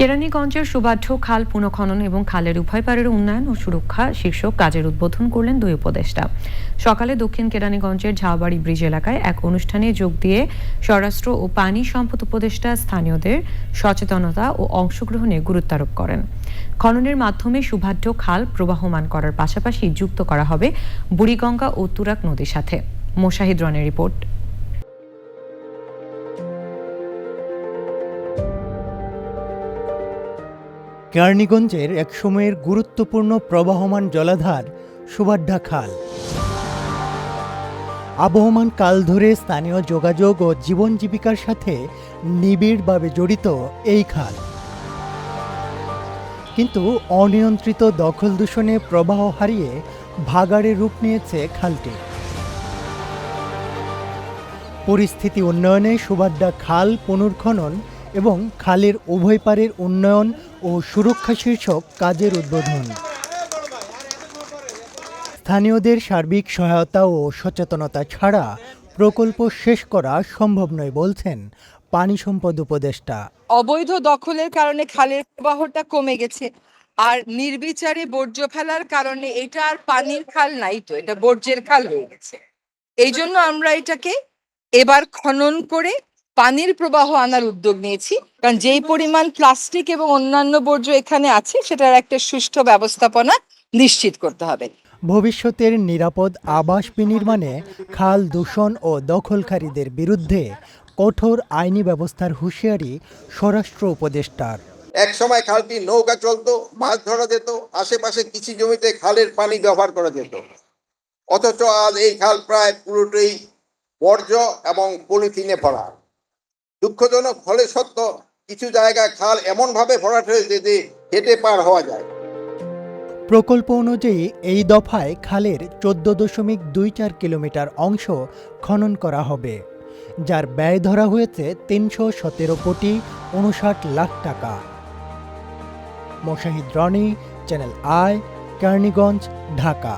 কেরানীগঞ্জের সুবাঢ্য খাল পুনঃখনন এবং খালের উভয় পারের উন্নয়ন ও সুরক্ষা শীর্ষক কাজের উদ্বোধন করলেন দুই উপদেষ্টা। সকালে দক্ষিণ কেরানীগঞ্জের ঝাউবাড়ি ব্রিজ এলাকায় এক অনুষ্ঠানে যোগ দিয়ে স্বরাষ্ট্র ও পানি সম্পদ উপদেষ্টা স্থানীয়দের সচেতনতা ও অংশগ্রহণে গুরুত্বারোপ করেন। খননের মাধ্যমে সুবাঢ্য খাল প্রবাহমান করার পাশাপাশি যুক্ত করা হবে বুড়িগঙ্গা ও তুরাক নদীর সাথে। মোশাহিদ রনের রিপোর্ট। কেরানীগঞ্জের এক সময়ের গুরুত্বপূর্ণ প্রবাহমান জলাধার সুবাড্ডা খাল। আবহমান কাল ধরে স্থানীয় যোগাযোগ ও জীবন জীবিকার সাথে নিবিড়ভাবে জড়িত এই খাল। কিন্তু অনিয়ন্ত্রিত দখল দূষণে প্রবাহ হারিয়ে ভাগাড়ে রূপ নিয়েছে খালটি। পরিস্থিতি উন্নয়নে সুবাড্ডা খাল পুনর্খনন এবং খালের উভয় পারের উন্নয়ন ও সুরক্ষা শীর্ষক কাজের উদ্বোধন। স্থানীয়দের সার্বিক সহায়তা ও সচেতনতা ছাড়া প্রকল্প শেষ করা সম্ভব নয় বলছেন পানি সম্পদ উপদেষ্টা। অবৈধ দখলের কারণে খালের প্রবাহটা কমে গেছে আর নির্বিচারে বর্জ্য ফেলার কারণে এটা আর পানির খাল নাই তো, এটা বর্জ্যের খাল হয়ে গেছে। এই জন্য আমরা এটাকে এবার খনন করে পানির প্রবাহ আনার উদ্যোগ নিয়েছি। কারণ যেই পরিমাণ প্লাস্টিক এবং অন্যান্য বর্জ্য এখানে আছে সেটার একটা সুষ্ঠু ব্যবস্থাপনা নিশ্চিত করতে হবে। ভবিষ্যতের নিরাপদ আবাস বিনির্মাণে খাল দূষণ ও দখলকারীদের বিরুদ্ধে কঠোর আইনি ব্যবস্থার হুঁশিয়ারি স্বরাষ্ট্র উপদেষ্টার। এক সময় খালটি নৌকা চলতো মাছ ধরা যেত আশেপাশে কিছু জমিতে খালের পানি ব্যবহার করা যেত। অথচ আজ এই খাল প্রায় পুরোটাই বর্জ্য এবং পলিথিনে ভরা। দুঃখজনক ফলে সত্য, কিছু জায়গায় খাল এমনভাবে ভরাট হয়েছে যে হেঁটে পার হওয়া যায়। প্রকল্প অনুযায়ী এই দফায় খালের চোদ্দ দশমিক দুই চার কিলোমিটার অংশ খনন করা হবে, যার ব্যয় ধরা হয়েছে তিনশো সতেরো কোটি উনষাট লাখ টাকা। Moshahid Roni, channel I, Keraniganj, Dhaka.